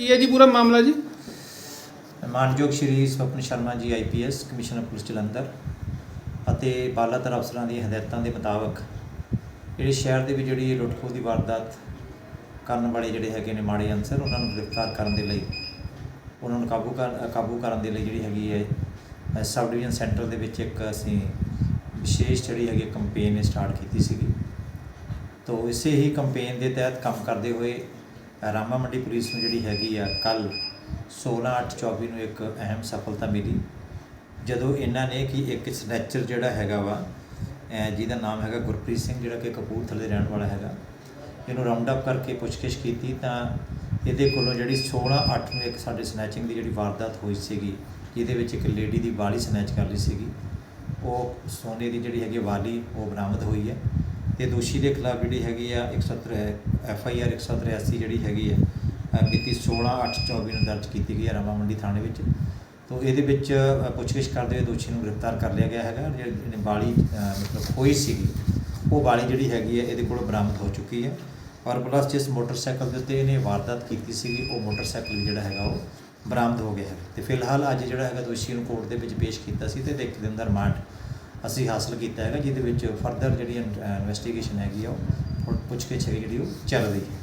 ਕੀ ਹੈ ਜੀ ਪੂਰਾ ਮਾਮਲਾ ਜੀ? ਮਾਨਯੋਗ ਸ਼੍ਰੀ Swapan Sharma ji IPS commissioner police Jalandhar ਅਤੇ ਬਾਲਾਤਰ ਅਫਸਰਾਂ ਦੀਆਂ ਹਦਾਇਤਾਂ ਦੇ ਮੁਤਾਬਕ ਜਿਹੜੇ ਸ਼ਹਿਰ ਦੇ ਵਿੱਚ ਜਿਹੜੀ ਲੁੱਟਖੋ ਦੀ ਵਾਰਦਾਤ ਕਰਨ ਵਾਲੇ ਜਿਹੜੇ ਹੈਗੇ ਨੇ ਮਾੜੇ ਅਨਸਰ, ਉਹਨਾਂ ਨੂੰ ਗ੍ਰਿਫਤਾਰ ਕਰਨ ਦੇ ਲਈ, ਉਹਨਾਂ ਨੂੰ ਕਾਬੂ ਕਰ, ਕਾਬੂ ਕਰਨ ਦੇ ਲਈ ਜਿਹੜੀ ਹੈਗੀ ਹੈ ਸਬ ਡਿਵੀਜ਼ਨ ਸੈਂਟਰ ਦੇ ਵਿੱਚ ਇੱਕ ਅਸੀਂ ਵਿਸ਼ੇਸ਼ ਜਿਹੜੀ ਹੈਗੀ ਕੰਪੇਨ ਸਟਾਰਟ ਕੀਤੀ ਸੀਗੀ। ਤੋ ਇਸੇ ਹੀ ਕੰਪੇਨ ਦੇ ਤਹਿਤ ਕੰਮ ਕਰਦੇ ਹੋਏ ਰਾਮਾ ਮੰਡੀ ਪੁਲਿਸ ਨੂੰ ਜਿਹੜੀ ਹੈਗੀ ਆ ਕੱਲ 16/8/24 ਨੂੰ ਇੱਕ ਅਹਿਮ ਸਫਲਤਾ ਮਿਲੀ। ਜਦੋਂ ਇਹਨਾਂ ਨੇ ਕਿ ਇੱਕ ਸਨੈਚਰ ਜਿਹੜਾ ਹੈਗਾ ਵਾ ਜਿਹਦਾ ਨਾਮ ਹੈਗਾ ਗੁਰਪ੍ਰੀਤ ਸਿੰਘ, ਜਿਹੜਾ ਕਿ ਕਪੂਰਥਲੇ ਦੇ ਰਹਿਣ ਵਾਲਾ ਹੈਗਾ, ਇਹਨੂੰ ਰਾਉਂਡ ਅਪ ਕਰਕੇ ਪੁੱਛਗਿੱਛ ਕੀਤੀ ਤਾਂ ਇਹਦੇ ਕੋਲੋਂ ਜਿਹੜੀ 16/8 ਨੂੰ ਇੱਕ ਸਾਡੇ ਸਨੈਚਿੰਗ ਦੀ ਜਿਹੜੀ ਵਾਰਦਾਤ ਹੋਈ ਸੀਗੀ, ਜਿਹਦੇ ਵਿੱਚ ਇੱਕ ਲੇਡੀ ਦੀ ਵਾਲੀ ਸਨੈਚ ਕਰ ਲਈ ਸੀਗੀ, ਉਹ ਸੋਨੇ ਦੀ ਜਿਹੜੀ ਹੈਗੀ ਵਾਲੀ ਉਹ ਬਰਾਮਦ ਹੋਈ ਹੈ। ਤੇ ਦੋਸ਼ੀ ਦੇ ਖਿਲਾਫ ਜਿਹੜੀ ਹੈਗੀ ਆ 170 ਐਫ ਆਈ ਆਰ 183 ਜਿਹੜੀ ਹੈਗੀ ਹੈ ਅ, ਮਿਤੀ 16/8/24 ਨੂੰ ਦਰਜ ਕੀਤੀ ਗਈ ਹੈ ਰਾਮਾ ਮੰਡੀ ਥਾਣੇ ਵਿੱਚ। ਤੋ ਇਹਦੇ ਵਿੱਚ ਪੁੱਛਗਿੱਛ ਕਰਦੇ ਹੋਏ ਦੋਸ਼ੀ ਨੂੰ ਗ੍ਰਿਫਤਾਰ ਕਰ ਲਿਆ ਗਿਆ ਹੈਗਾ ਜਿਹੜੀ ਬਾਲੀ ਮਤਲਬ ਹੋਈ ਸੀਗੀ ਉਹ ਬਾਲੀ ਜਿਹੜੀ ਹੈਗੀ ਹੈ ਇਹਦੇ ਕੋਲ ਬਰਾਮਦ ਹੋ ਚੁੱਕੀ ਹੈ ਔਰ ਪਲੱਸ ਜਿਸ ਮੋਟਰਸਾਈਕਲ ਦੇ ਉੱਤੇ ਇਹਨੇ ਵਾਰਦਾਤ ਕੀਤੀ ਸੀਗੀ ਉਹ ਮੋਟਰਸਾਈਕਲ ਵੀ ਜਿਹੜਾ ਹੈਗਾ ਉਹ ਬਰਾਮਦ ਹੋ ਗਿਆ ਹੈ। ਤੇ ਫਿਲਹਾਲ ਅੱਜ ਜਿਹੜਾ ਹੈਗਾ ਦੋਸ਼ੀ ਨੂੰ ਕੋਰਟ ਦੇ ਵਿੱਚ ਪੇਸ਼ ਕੀਤਾ ਸੀ ਤੇ ਇੱਕ ਦਿਨ ਦਾ ਰਿਮਾਂਡ ਅਸੀਂ ਹਾਸਲ ਕੀਤਾ ਹੈਗਾ ਜਿਹਦੇ ਵਿੱਚ ਫਰਦਰ ਜਿਹੜੀ ਇਨਵੈਸਟੀਗੇਸ਼ਨ ਹੈਗੀ ਆ ਉਹ ਪੁੱਛਗਿੱਛ ਹੈਗੀ ਜਿਹੜੀ ਉਹ ਚੱਲ ਰਹੀ ਹੈ।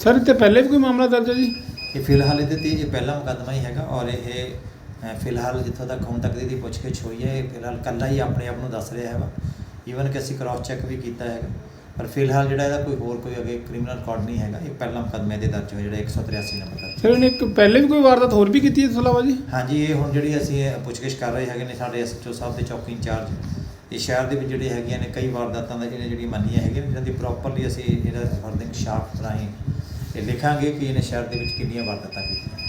ਸਰ ਇੱਥੇ ਪਹਿਲੇ ਵੀ ਕੋਈ ਮਾਮਲਾ ਦਰਜ ਹੈ ਜੀ? ਇਹ ਫਿਲਹਾਲ ਇਹਦੇ ਤੇ ਇਹ ਪਹਿਲਾ ਮੁਕੱਦਮਾ ਹੀ ਹੈਗਾ ਔਰ ਇਹ ਫਿਲਹਾਲ ਜਿੱਥੋਂ ਤੱਕ ਹੁਣ ਤੱਕ ਦੀ ਇਹਦੀ ਪੁੱਛਗਿੱਛ ਹੋਈ ਹੈ ਇਹ ਫਿਲਹਾਲ ਕੱਲਾ ਹੀ ਆਪਣੇ ਆਪ ਨੂੰ ਦੱਸ ਰਿਹਾ ਹੈਗਾ। ਈਵਨ ਕਿ ਅਸੀਂ ਕ੍ਰਾਸ ਚੈੱਕ ਵੀ ਕੀਤਾ ਹੈਗਾ। ਪਰ ਫਿਲਹਾਲ ਜਿਹੜਾ ਇਹਦਾ ਕੋਈ ਹੋਰ ਕੋਈ ਅਗੇ ਕ੍ਰਿਮੀਨਲ ਰਿਕਾਰਡ ਨਹੀਂ ਹੈਗਾ ਇਹ ਪਹਿਲਾ ਮੁਕੱਦਮਾ ਇਹਦੇ ਦਰਜ ਹੋਇਆ ਜਿਹੜਾ 183 ਨੰਬਰ ਦਾ ਸਰ ਇਹਨੇ ਇੱਕ ਪਹਿਲੇ ਵੀ ਕੋਈ ਵਾਰਦਾਤ ਹੋਰ ਵੀ ਕੀਤੀ ਹੈ ਇਸ ਤੋਂ ਇਲਾਵਾ ਜੀ? ਹਾਂਜੀ ਇਹ ਹੁਣ ਜਿਹੜੀ ਅਸੀਂ ਇਹ ਪੁੱਛਗਿੱਛ ਕਰ ਰਹੇ ਹੈਗੇ ਨੇ ਸਾਡੇ ਐਸਐਚਓ ਸਾਹਿਬ ਦੇ ਚੌਕੀ ਇੰਚਾਰਜ ਇਹ ਸ਼ਹਿਰ ਦੇ ਵਿੱਚ ਜਿਹੜੇ ਹੈਗੀਆਂ ਨੇ ਕਈ ਵਾਰਦਾਤਾਂ ਦਾ ਇਹਨੇ ਜਿਹੜੀ ਮੰਨੀਆਂ ਹੈਗੀਆਂ ਨੇ, ਜਿਹਨਾਂ ਦੀ ਪ੍ਰੋਪਰਲੀ ਅਸੀਂ ਇਹਦਾ ਫਰਦਿੰਗ ਸ਼ਾਪ ਰਾਹੀਂ ਇਹ ਲਿਖਾਂਗੇ ਕਿ ਇਹਨੇ ਸ਼ਹਿਰ ਦੇ ਵਿੱਚ ਕਿੰਨੀਆਂ ਵਾਰਦਾਤਾਂ ਕੀਤੀਆਂ।